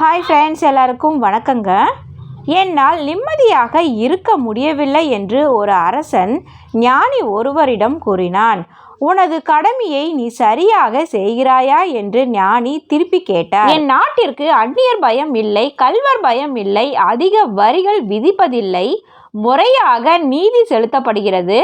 Hi friends எல்லாருக்கும் வணக்கங்க. என்னால் நிம்மதியாக இருக்க முடியவில்லை என்று ஒரு அரசன் ஞானி ஒருவரிடம் கூறினான். உனது கடமையை நீ சரியாக செய்கிறாயா என்று ஞானி திருப்பி கேட்டார். என் நாட்டிற்கு அந்நியர் பயம் இல்லை கல்வர் பயம் இல்லை அதிக வரிகள் விதிப்பதில்லை முறையாக நீதி செலுத்தப்படுகிறது.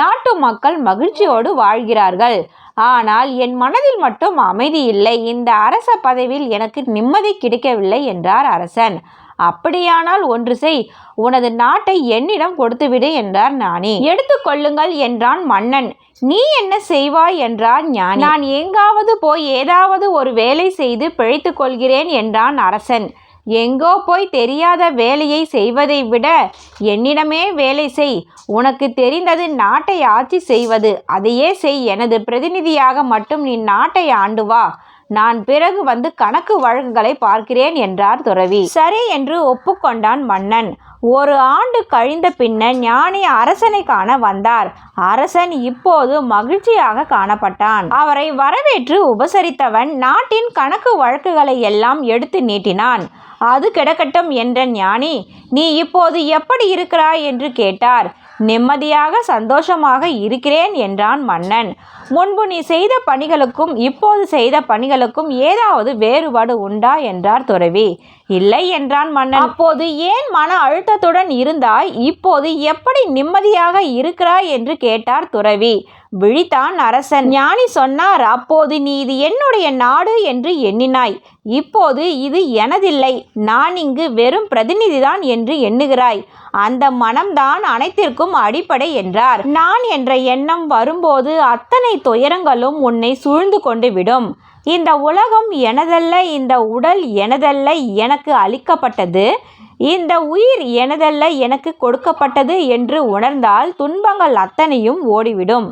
நாட்டு மக்கள் மகிழ்ச்சியோடு வாழ்கிறார்கள். ஆனால் என் மனதில் மட்டும் அமைதி இல்லை. இந்த அரச பதவியில் எனக்கு நிம்மதி கிடைக்கவில்லை என்றார் அரசன். அப்படியானால் ஒன்று செய். உனது நாட்டை என்னிடம் கொடுத்துவிடு என்றார் ஞானி. எடுத்துக்கொள்ளுங்கள் என்றான் மன்னன். நீ என்ன செய்வாய் என்றார் ஞானி. நான் எங்காவது போய் ஏதாவது ஒரு வேலை செய்து பிழைத்துக் கொள்கிறேன் என்றான் அரசன். எங்கோ போய் தெரியாத வேலையை செய்வதை விட என்னிடமே வேலை செய். உனக்கு தெரிந்தது நாட்டை ஆட்சி செய்வது. அதையே செய். எனது பிரதிநிதியாக மட்டும் நீ நாட்டை ஆண்டு வா. நான் பிறகு வந்து கணக்கு வழக்குகளை பார்க்கிறேன் என்றார் துறவி. சரி என்று ஒப்புக்கொண்டான் மன்னன். ஒரு ஆண்டு கழிந்த பின்னர் ஞானி அரசனை காண வந்தார். அரசன் இப்போது மகிழ்ச்சியாக காணப்பட்டான். அவரை வரவேற்று உபசரித்தவன் நாட்டின் கணக்கு வழக்குகளை எல்லாம் எடுத்து நீட்டினான். அது கிடக்கட்டும் என்ற ஞானி நீ இப்போது எப்படி இருக்கிறாய்? என்று கேட்டார். நிம்மதியாக சந்தோஷமாக இருக்கிறேன் என்றான் மன்னன். முன்பு நீ செய்த பணிகளுக்கும் இப்போது செய்த பணிகளுக்கும் ஏதாவது வேறுபாடு உண்டா என்றார் துறவி. இல்லை என்றான் மன்னன். அப்போது ஏன் மன அழுத்தத்துடன் இருந்தாய்? இப்போது எப்படி நிம்மதியாக இருக்கிறாய் என்று கேட்டார் துறவி. விழித்தான் அரசன். ஞானி சொன்னார் அப்போது நீ இது என்னுடைய நாடு என்று எண்ணினாய். இப்போது இது எனதில்லை. நான் இங்கு வெறும் பிரதிநிதிதான் என்று எண்ணுகிறாய். அந்த மனம்தான் அனைத்திற்கும் அடிப்படை என்றார். நான் என்ற எண்ணம் வரும்போது அத்தனை துயரங்களும் உன்னை சூழ்ந்து கொண்டு விடும். இந்த உலகம் எனதல்ல இந்த உடல் எனதல்ல எனக்கு அளிக்கப்பட்டது. இந்த உயிர் எனதல்ல எனக்கு கொடுக்கப்பட்டது என்று உணர்ந்தால் துன்பங்கள் அத்தனையும் ஓடிவிடும்.